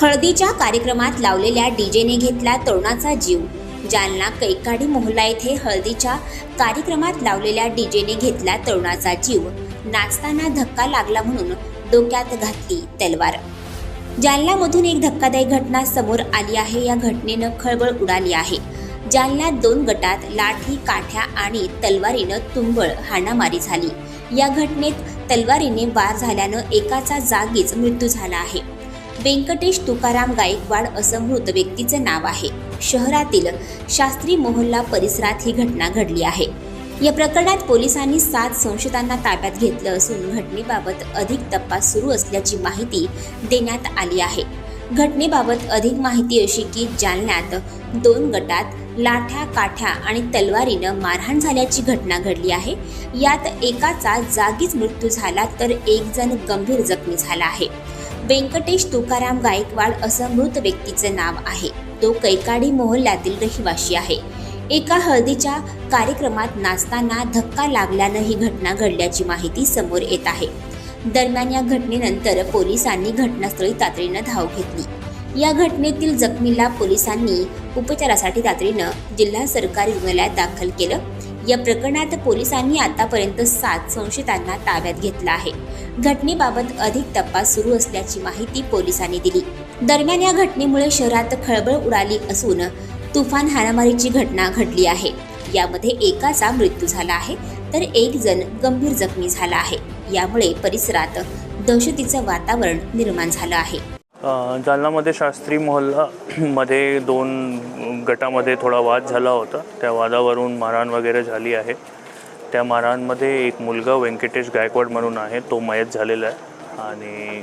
हळदीच्या कार्यक्रमात लावलेल्या डीजेने घेतला तरुणाचा जीव. जालना कैकाडी मोहल्ला येथे हळदीच्या कार्यक्रमात लावलेल्या डीजेने घेतला तरुणाचा जीव. नाचताना धक्का लागला म्हणून डोक्यात घातली तलवार. जालनामधून एक धक्कादायक घटना समोर आली आहे. या घटनेनं खळबळ उडाली आहे. जालन्यात दोन गटात लाठी काठ्या आणि तलवारीनं तुंबळ हाणामारी झाली. या घटनेत तलवारीने वार झाल्यानं एकाचा जागीच मृत्यू झाला आहे. व्यंकटेश तुकाराम गायकवाड असं मृत व्यक्तीचं नाव आहे. शहरातील शास्त्री मोहल्ला परिसरात ही घटना घडली आहे. या प्रकरणात पोलिसांनी सात संशयितांना ताब्यात घेतलं असून घटनेबाबत अधिक तपास सुरू असल्याची माहिती देण्यात आली आहे. घटनेबाबत अधिक माहिती अशी की जालन्यात दोन गटात लाठ्या काठ्या आणि तलवारीनं मारहाण झाल्याची घटना घडली आहे. यात एकाचा जागीच मृत्यू झाला तर एक जण गंभीर जखमी झाला आहे. व्यंकटेश तुकाराम गायकवाड असं मृत व्यक्तीचं नाव आहे. तो कैकाडी मोहल्ल्यातील रहिवाशी आहे. एका हळदीच्या कार्यक्रमात नाचताना धक्का लागल्यानं ही घटना घडल्याची माहिती समोर येत आहे. दरम्यान या घटनेनंतर पोलिसांनी घटनास्थळी तातडीनं धाव घेतली. या घटनेतील जखमीला पोलिसांनी उपचारासाठी तातडीनं जिल्हा सरकारी रुग्णालयात दाखल केलं. या प्रकरणात पोलिसांनी आतापर्यंत सात संशयितांना ताब्यात घेतलं आहे. घटनेबाबत अधिक तपास सुरू असल्याची माहिती पोलिसांनी दिली. दरम्यान या घटनेमुळे शहरात खळबळ उडाली असून तुफान हाणामारीची घटना घडली आहे. यामध्ये एकाचा मृत्यू झाला आहे तर एक जण गंभीर जखमी झाला आहे. यामुळे परिसरात दहशतीचं वातावरण निर्माण झालं आहे. जालनामध्ये शास्त्री मोहल्लामध्ये दोन गटामध्ये थोडा वाद झाला होता. त्या वादावरून मारहाण वगैरे झाली आहे. त्या मारहाणमध्ये एक मुलगा व्यंकटेश गायकवाड म्हणून आहे. तो मयत झालेला आहे. आणि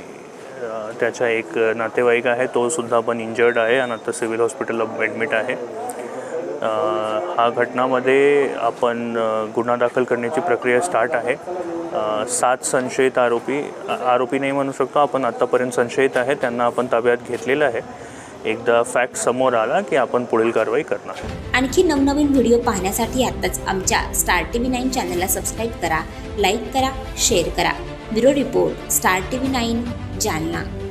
त्याचा एक नातेवाईक आहे. तो सुद्धा पण इंजर्ड आहे. आणि आता सिव्हिल हॉस्पिटलला ॲडमिट आहे. हा घटनामध्ये आपण गुन्हा दाखल करण्याची प्रक्रिया स्टार्ट आहे. सात संशयित आरोपी आरोपी नाही म्हणू शकतो आपण आत्तापर्यंत संशयित आहे त्यांना आपण ताब्यात घेतलेलं आहे. एकदा फॅक्ट समोर आला की आपण पुढील कारवाई करणार. आणखी नवनवीन व्हिडिओ पाहण्यासाठी आत्ताच आमच्या स्टार टी व्ही नाईन चॅनलला सबस्क्राईब करा लाईक करा शेअर करा. Bureau report star T V nine Jalna.